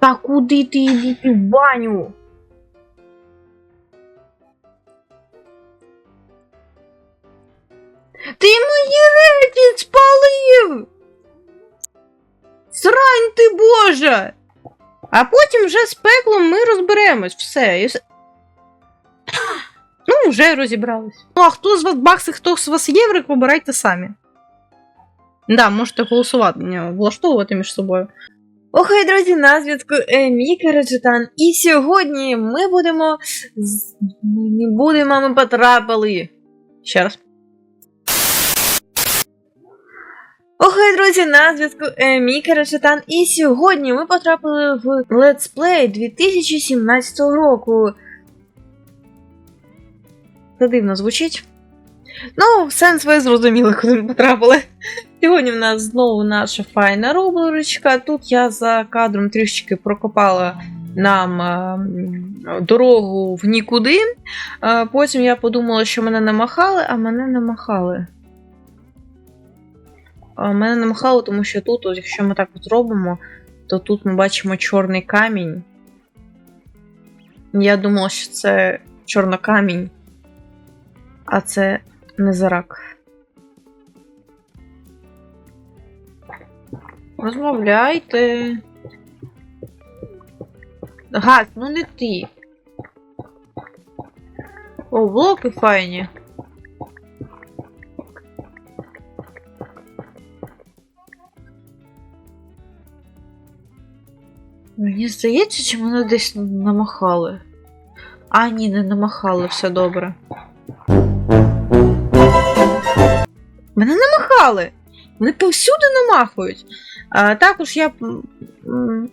Та куди ти йди в баню? Ти мої речі спалив! Срань ти Боже! А потім вже з пеклом ми розберемось все. І все. Ну, вже розібрались. Ну, а хто з вас бакси, хто з вас єврик, вибирайте самі. Да, можете голосувати, влаштовувати між собою. Окей, друзі, на зв'язку Міка Раджетан. І сьогодні ми будемо. Не будемо, ми потрапили. Ще раз. Окей, друзі, на зв'язку Міка Раджетан. І сьогодні ми потрапили в летсплей 2017 року. Це дивно звучить. Ну, сенс ви зрозуміли, куди ми потрапили. Сьогодні в нас знову наша файна рубричка. Тут я за кадром трішечки прокопала нам е, дорогу в нікуди. Е, Потім я подумала, що мене намахали, а мене намахали. А мене намахали, тому що тут, от, якщо ми так от зробимо, то тут ми бачимо чорний камінь. Я думала, що це чорнокамінь, а це не незарак. Розмовляйте. Газ, ну не ти. О, блоки файні. Мені здається, чи мене десь намахали. А, ні, не намахали, все добре. Мене намахали! Вони повсюди намахують. А, також я.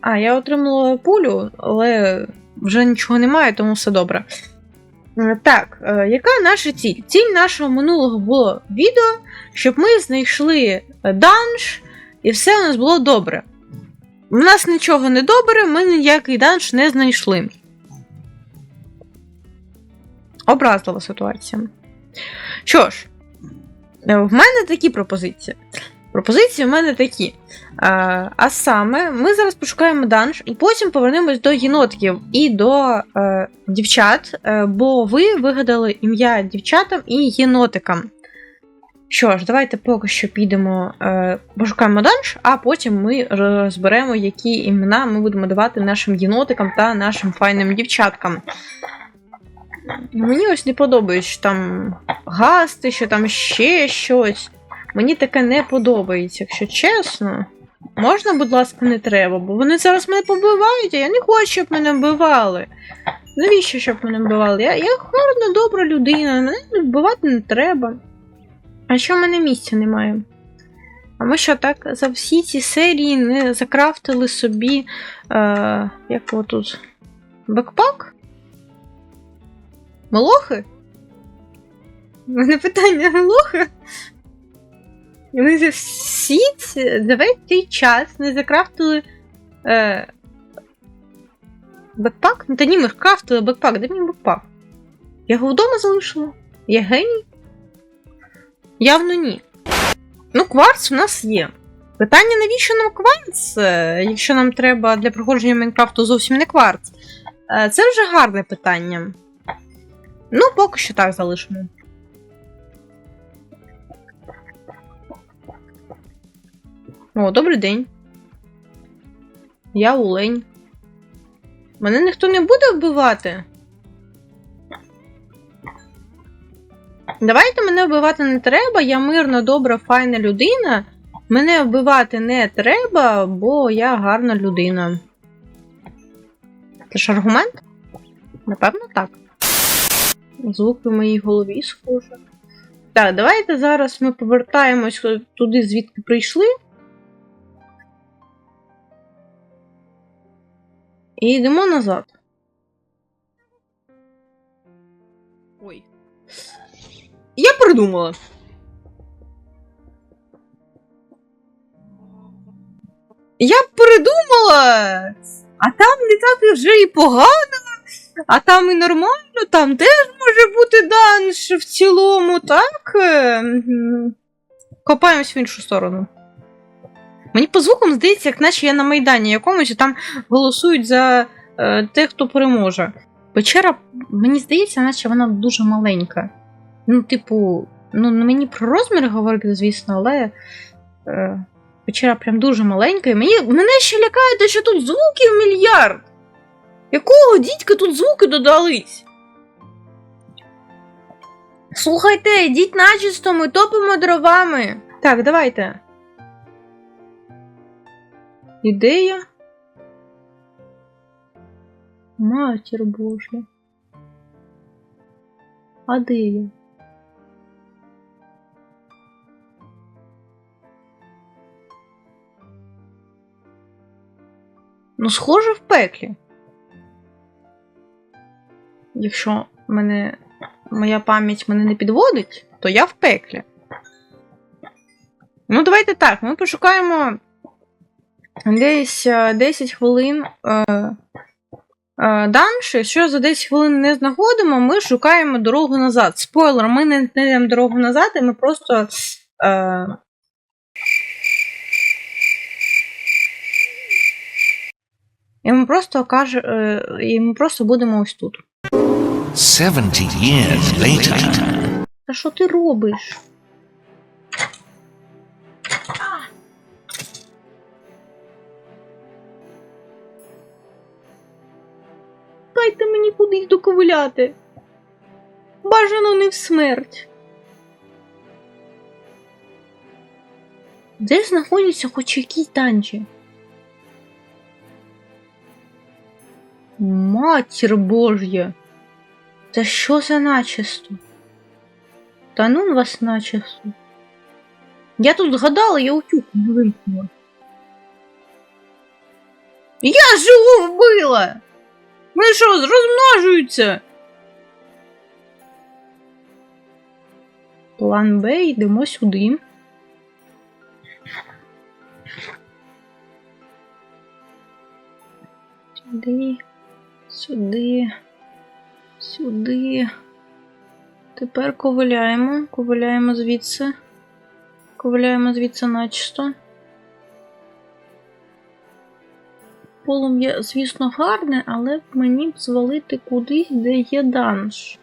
А, я отримала пулю, але вже нічого немає, тому все добре. Е, Так, е, яка наша ціль? Ціль нашого минулого було відео, щоб ми знайшли е, данж, і все у нас було добре. У нас нічого не добре, ми ніякий данж не знайшли. Образлива ситуація. Що ж, в мене такі пропозиції. Пропозиції в мене такі. А, а саме, ми зараз пошукаємо данж і потім повернемось до єнотиків і до е, дівчат, е, бо ви вигадали ім'я дівчатам і єнотикам. Що ж, давайте поки що підемо, е, пошукаємо данж, а потім ми розберемо, які імена ми будемо давати нашим єнотикам та нашим файним дівчаткам. Мені ось не подобається, що там гасти, що там ще щось. Мені таке не подобається, якщо чесно. Можна, будь ласка, не треба, бо вони зараз мене побивають, а я не хочу, щоб мене вбивали. Навіщо, щоб мене вбивали? Я, я гарна, добра людина, мене вбивати не треба. А що в мене місця немає? А ми що так за всі ці серії не закрафтили собі. Е, як його тут? Бекпак? Молохи? У мене питання молохи? Ми за всі за весь цей час не закрафтили е, бекпак? Ну та ні, ми ж крафтили бекпак, де мій бекпак? Я його вдома залишила? Я геній? Явно ні. Ну, кварц у нас є. Питання, навіщо нам кварц, е, якщо нам треба для проходження Майнкрафту зовсім не кварц? Е, Це вже гарне питання. Ну, поки що так залишимо. О, добрий день. Я Улень. Мене ніхто не буде вбивати. Давайте мене вбивати не треба, я мирна, добра, файна людина. Мене вбивати не треба, бо я гарна людина. Це ж аргумент? Напевно, так. Звуки в моїй голові схоже. Так, давайте зараз ми повертаємось туди, звідки прийшли. І йдемо назад. Ой. Я придумала. Я придумала! А там літати вже і погано, а там і нормально, там теж може бути данж в цілому, так? Е, Копаємось в іншу сторону. Мені по звукам здається, як наче я на Майдані якомусь і там голосують за е, те, хто переможе. Печера, мені здається, наче вона дуже маленька. Ну, типу, ну мені про розміри говорити, звісно, але е, печера прям дуже маленька. І мені, мене ще лякає, те, що тут звуків мільярд. Якого дідька тут звуки додались? Слухайте, йдіть начисто, ми топимо дровами. Так, давайте. Ідея. Матір Божа. А де я? Ну, схоже в пеклі. Якщо мене моя пам'ять мене не підводить, то я в пеклі. Ну, давайте так, ми пошукаємо десь е, 10 хвилин е, е, данж. Якщо за 10 хвилин не знаходимо, ми шукаємо дорогу назад. Спойлер, ми не знайдемо дорогу назад, і ми просто. Е, і ми просто окаже, е, і ми просто будемо ось тут. 70 years later. Та що ти робиш? Дайте мені кудись доковиляти. Бажано не в смерть. Де знаходяться хоч якісь данжі? Матір Божя! Та що за начисто? Та ну вас начисто. Я тут згадала, я утюг не вимкнула. Я ж його вбила! Вони що, розмножуються? План Б, йдемо сюди. Сюди, сюди, сюди. Тепер ковиляємо, ковиляємо звідси. Ковиляємо звідси начисто. Полум'я, звісно, гарне, але мені б звалити кудись, де є данж.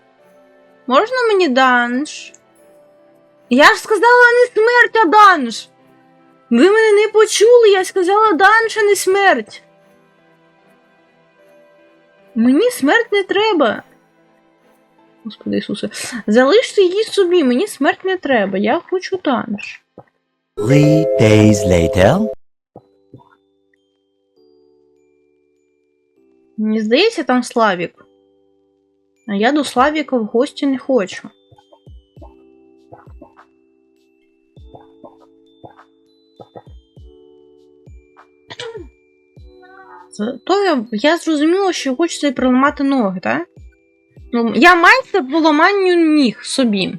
Можна мені данж? Я ж сказала не смерть, а данж! Ви мене не почули, я сказала данж, а не смерть. Мені смерть не треба. Господи Ісусе, залиште її собі, мені смерть не треба, я хочу данж. Three days later. Мені здається, там Славік. А я до Славіка в гості не хочу. То я, я зрозуміла, що хочеться проламати ноги, так? Ну, я майстер по ламанню ніг собі.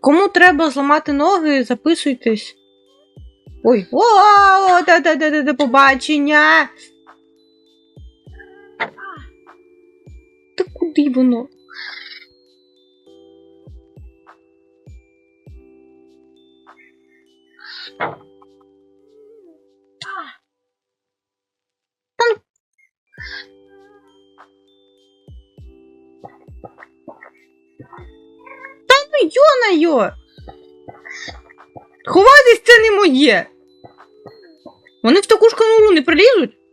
Кому треба зламати ноги, записуйтесь. Ой, о, о, та та та та побачення. Куди воно? Ну йо-на-йо! Ховатись це не моє! Вони в таку ж конуру не прилізуть?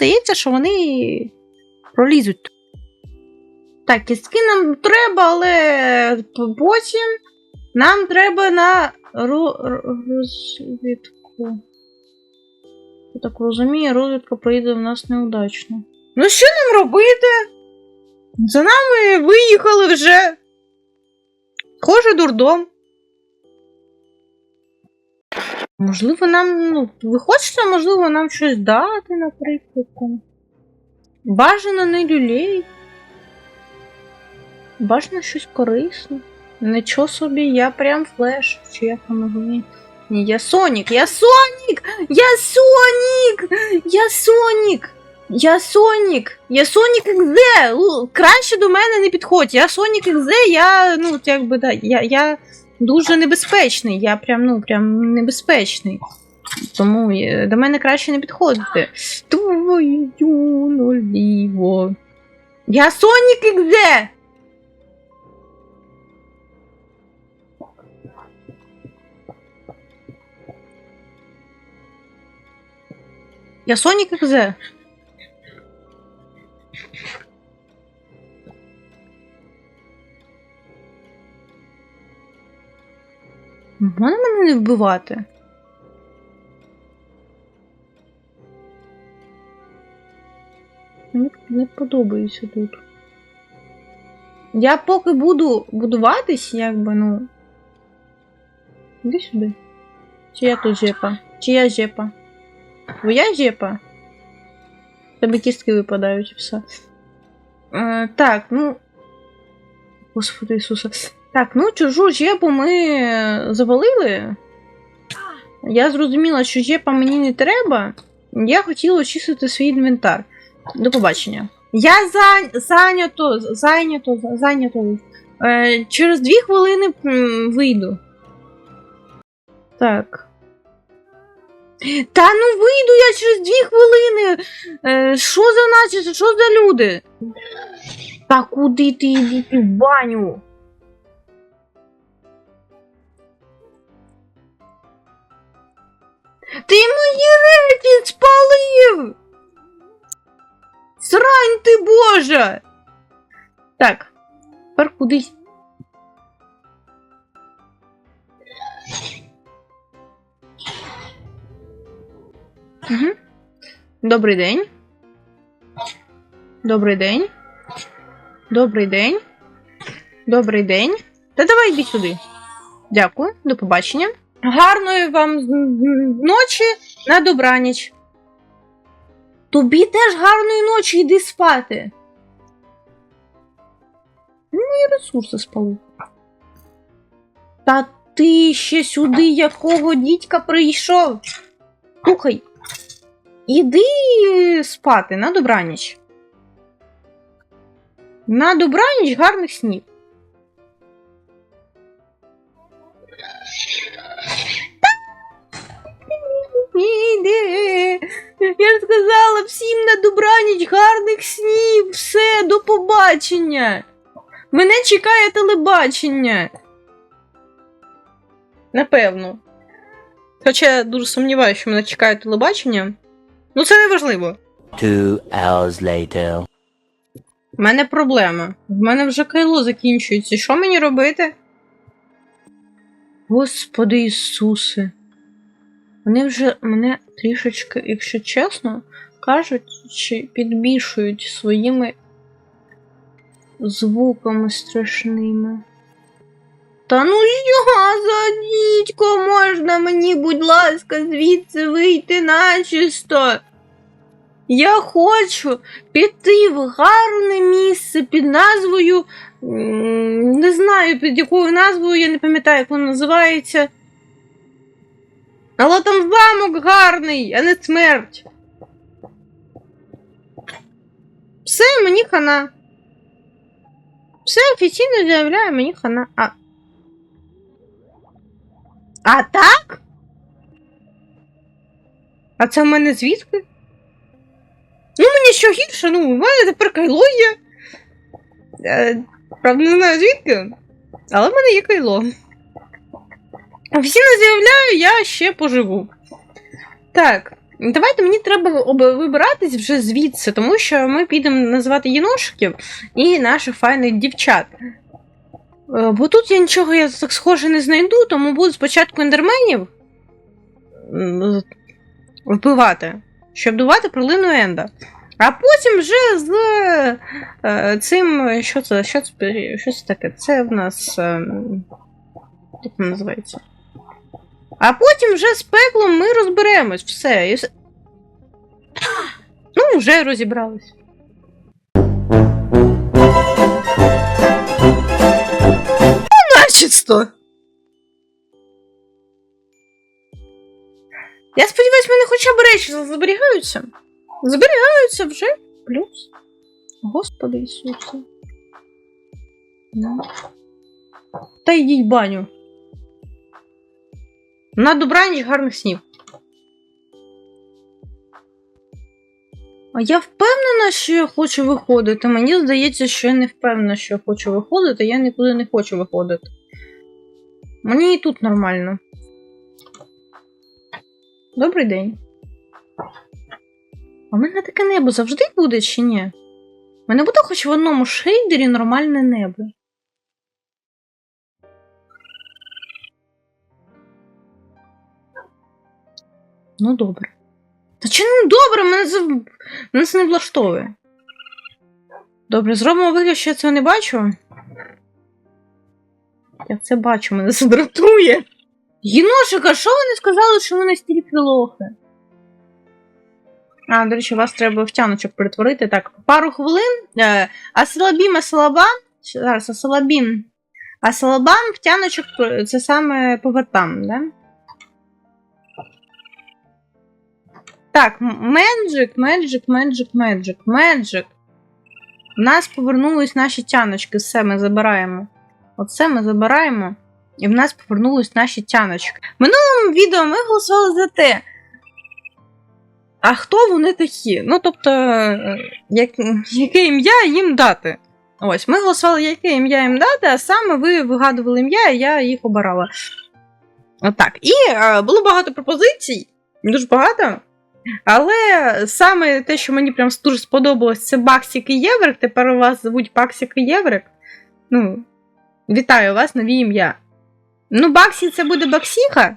Здається, що вони пролізуть. Так, кістки нам треба, але потім нам треба на ро- ро- розвідку. Я так розумію, розвідка прийде в нас неудачно. Ну що нам робити? За нами виїхали вже. Схоже, дурдом. Можливо, нам, ну, ви хочете, можливо, нам щось дати, наприклад. Там. Бажано не люлей. Бажано щось корисне. Нічого собі, я прям флеш. Чи як говорить? Ні, я Сонік! Я Сонік! Я Сонік! Я Сонік! Я Сонік! Я Сонік! Л- Краще до мене не підходь. Я Сонік XD, я, ну, якби, да, я, я, дуже небезпечний. Я прям, ну, прям небезпечний. Тому е, до мене краще не підходити. Твою наліво. Я Сонік XD! Я Сонік XD. Можна мене не вбивати? Мені не подобається тут. Я поки буду будуватись, якби, ну. Іди сюди. Чи я тут жепа? Чи я жепа? Твоя жепа? Тебе кістки випадають і все. Е, так, ну. Господи Ісусе. Так, ну чужу жепу ми завалили. Я зрозуміла, що жепа мені не треба. Я хотіла очистити свій інвентар. До побачення. Я зай... зайнято, зайнято, зайнято. Е, через дві хвилини вийду. Так. Та ну вийду я через дві хвилини. Е, що за наче? Що за люди? Та куди ти йди в баню? Ти мої речі спалив! Срань ти божа! Так, тепер кудись. Угу. Добрий день. Добрий день. Добрий день. Добрий день. Та давай йди сюди. Дякую, до побачення. Гарної вам ночі на добраніч. Тобі теж гарної ночі, йди спати. Ну, Мої ресурси спали. Та ти ще сюди якого дідька прийшов? Слухай. Іди спати на добраніч. На добраніч гарних снів. Іди. Я ж сказала всім на добраніч, гарних снів, все, до побачення. Мене чекає телебачення. Напевно. Хоча я дуже сумніваюся, що мене чекає телебачення. Ну, це не важливо. Two hours later. У мене проблема. В мене вже кайло закінчується. Що мені робити? Господи Ісусе. Вони вже мене трішечки, якщо чесно, кажуть, чи підбільшують своїми звуками страшними. Та ну що за можна мені, будь ласка, звідси вийти начисто? Я хочу піти в гарне місце під назвою. Не знаю під якою назвою, я не пам'ятаю, як воно називається. Але там замок гарний, а не смерть. Все, мені хана. Все офіційно заявляю, мені хана. А. А так? А це в мене звідки? Ну, мені що гірше, ну, у мене тепер кайло є. Е, правда, не знаю звідки, але в мене є кайло. Офіційно заявляю, я ще поживу. Так, давайте мені треба вибиратись вже звідси, тому що ми підемо називати єношиків і наших файних дівчат. Е, Бо тут я нічого я так схоже не знайду, тому буду спочатку ендерменів вбивати, щоб добувати пролину Енда. А потім вже з е, цим. Що це? Що це, що це таке? Це в нас. Е, як воно називається? А потім вже з пеклом ми розберемось все. І. Ну, вже розібрались. Начисто. Я сподіваюсь, в мене хоча б речі зберігаються. Зберігаються вже. Плюс. Господи Ісусе. Та йдіть баню. На добраніч гарних снів. Я впевнена, що я хочу виходити. Мені здається, що я не впевнена, що я хочу виходити, я нікуди не хочу виходити. Мені і тут нормально. Добрий день. А в мене таке небо завжди буде чи ні? У мене буде хоч в одному шейдері нормальне небо. Ну, добре. Та чи не добре, мене це, мене це не влаштовує. Добре, зробимо вигляд, що я цього не бачу. Я це бачу, мене це дратує. Єношика, що вони сказали, що ви настільки лохи? А, до речі, вас треба в тяночок перетворити. Так, пару хвилин. Е, Асалабім, Асалабам. Ще Зараз Асалабім. Асалабам в тяночок це саме повертам, да? Так, Меджик, Меджик, Меджик, Меджик, Меджик. У нас повернулись наші тяночки. Все, ми забираємо. Оце ми забираємо. І в нас повернулись наші тяночки. В минулому відео ми голосували за те. А хто вони такі? Ну, тобто, е, як, яке ім'я їм дати? Ось, ми голосували, яке ім'я їм дати, а саме ви вигадували ім'я, і я їх обирала. Отак. І е, було багато пропозицій, дуже багато. Але саме те, що мені прям дуже сподобалось, це Баксік і Єврик. Тепер у вас звуть Баксік і Єврик. Ну, вітаю вас, нові ім'я. Ну, Баксі це буде Баксіха,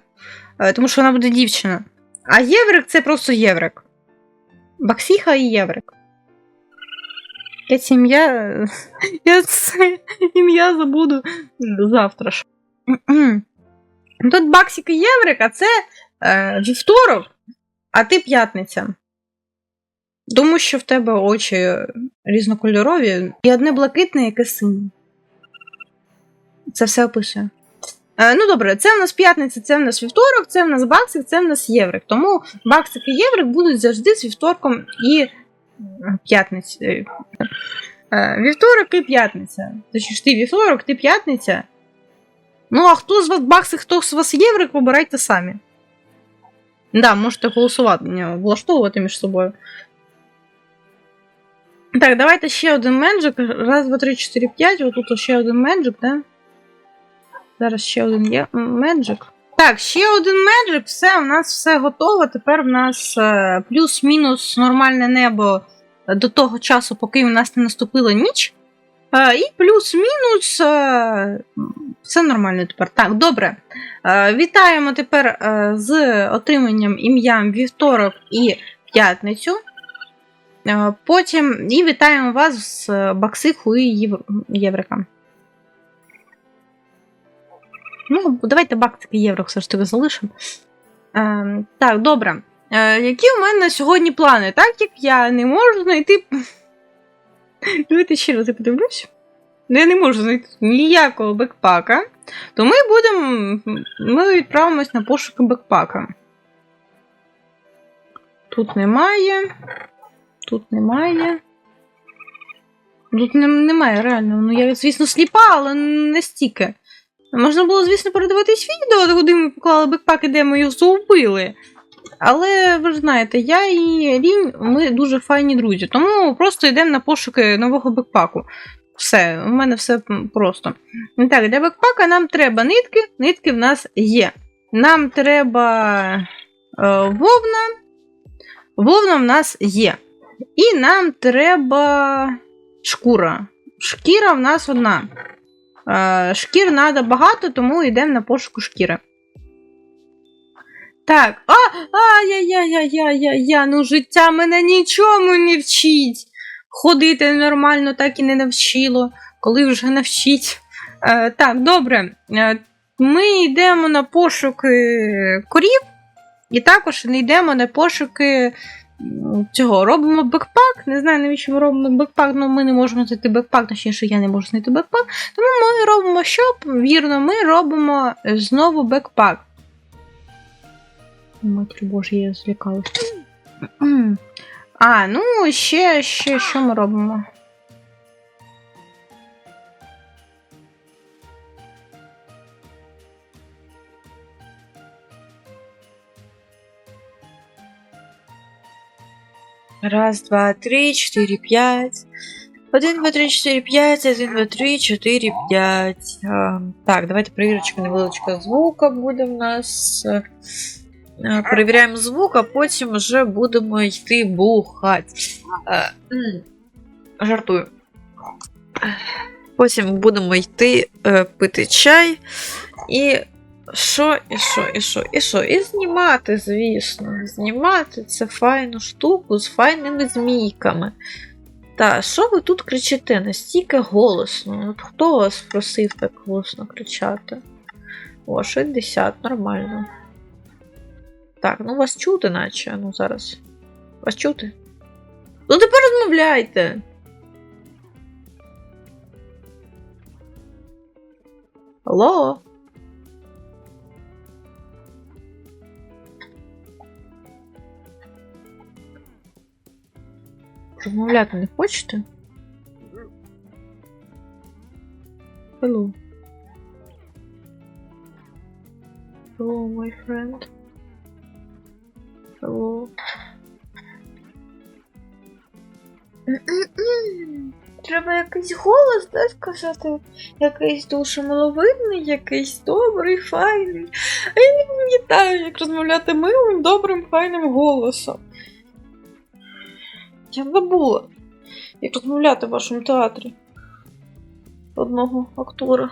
е, тому що вона буде дівчина. А Єврик це просто Єврик. Баксіха і Єврик. Я це ім'я. Я це ім'я забуду завтра ж. Тут Баксік і Єврик, а це е, вівторок, а ти п'ятниця. Тому що в тебе очі різнокольорові, і одне блакитне, яке синє. Це все описує. Е, ну добре, це в нас п'ятниця, це в нас вівторок, це в нас баксик, це в нас єврик. Тому баксик і єврик будуть завжди з вівторком і п'ятницею. Е, Вівторок і п'ятниця. Точніше, ти вівторок, ти п'ятниця. Ну, а хто з вас баксик, хто з вас єврик, вибирайте самі. Да, можете голосувати, влаштовувати між собою. Так, давайте ще один менджик. Раз, два, три, чотири, п'ять. Отут ще один менджик, да? Зараз ще один є меджик. Так, ще один меджик, все, у нас все готово. Тепер в нас е, плюс-мінус нормальне небо до того часу, поки в нас не наступила ніч. Е, і плюс-мінус е, все нормально тепер. Так, добре. Е, вітаємо тепер е, з отриманням ім'ям вівторок і п'ятницю. Е, потім і вітаємо вас з Баксиху і Єв... Єврика. Ну, давайте бактики євро все ж таки залишимо. Так, добре. Які у мене сьогодні плани? Так як я не можу знайти. Давайте ще раз я подивлюсь. Ну, я не можу знайти ніякого бекпака. То ми будемо. Ми відправимось на пошуки бекпака. Тут немає. Тут немає. Тут не, немає реально. Ну, я, звісно, сліпа, але не стільки. Можна було, звісно, передивитись відео, куди ми поклали бекпаки, де ми його заубили. Але ви ж знаєте, я і Рінь, ми дуже файні друзі, тому просто йдемо на пошуки нового бекпаку. Все, у мене все просто. Так, для бекпака нам треба нитки, нитки в нас є. Нам треба е, вовна. Вовна в нас є. І нам треба шкура. Шкіра в нас одна. Е, Шкір треба багато, тому йдемо на пошуку шкіри. Так. А, а, я, я, я, я, я, я, ну життя мене нічому не вчить. Ходити нормально так і не навчило, коли вже навчить. Е, так, добре. Е, ми йдемо на пошуки корів, і також не йдемо на пошуки цього. Робимо бекпак. Не знаю, навіщо ми робимо бекпак, але ми не можемо знайти бекпак, точніше, я не можу знайти бекпак. Тому ми робимо що? Вірно, ми робимо знову бекпак. Матрі Боже, я злякалась. А, ну, ще, ще, що ми робимо? Раз, два, три, чотири, п'ять. Один, два, три, чотири, п'ять, один, два, три, чотири, п'ять. Так, давайте перевірочку невеличка звука буде в нас. Е, Перевіряємо звук, а потім вже будемо йти бухати. Е, Жартую. Потім будемо йти е, пити чай і що, і що, і що, і що? І знімати, звісно. Знімати це файну штуку з файними змійками. Та що ви тут кричите настільки голосно? От хто вас просив так голосно кричати? О, 60, нормально. Так, ну вас чути, наче. Ну зараз. Вас чути? Ну тепер розмовляйте. Алло? Розмовляти не хочете? Hello. Hello, my friend. Треба якийсь голос, да, сказати? Якийсь дуже маловидний, якийсь добрий, файний. А я не пам'ятаю, як розмовляти милим, добрим, файним голосом. Я забула, як розмовляти в вашому театрі. Одного актора.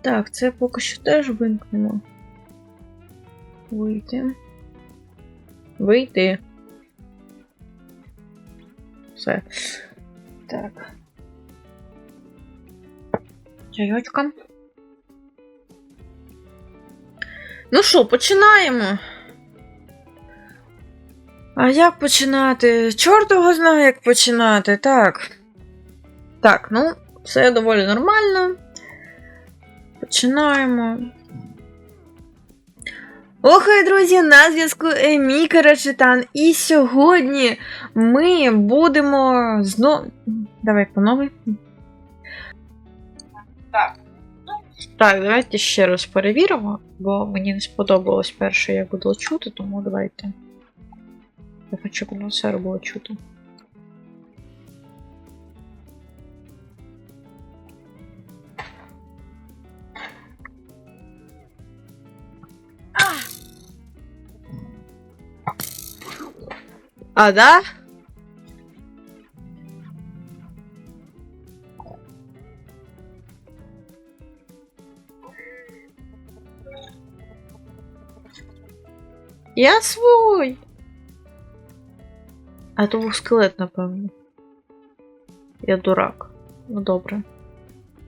Так, це поки що теж вимкнемо. Вийти. Вийти. Все. Так. Чайочка. Ну що, починаємо. А як починати? Чорт його знає, як починати. Так. Так, ну, все доволі нормально. Починаємо. Охай, друзі, на зв'язку Еміка Карачитан. І сьогодні ми будемо знову. Давай по новій. Так. Так, давайте ще раз перевіримо, бо мені не сподобалось перше, як було чути, тому давайте. Я хочу, щоб воно все було чути. А, да? Я свой. А то був скелет, напевно. Я дурак. Ну добре.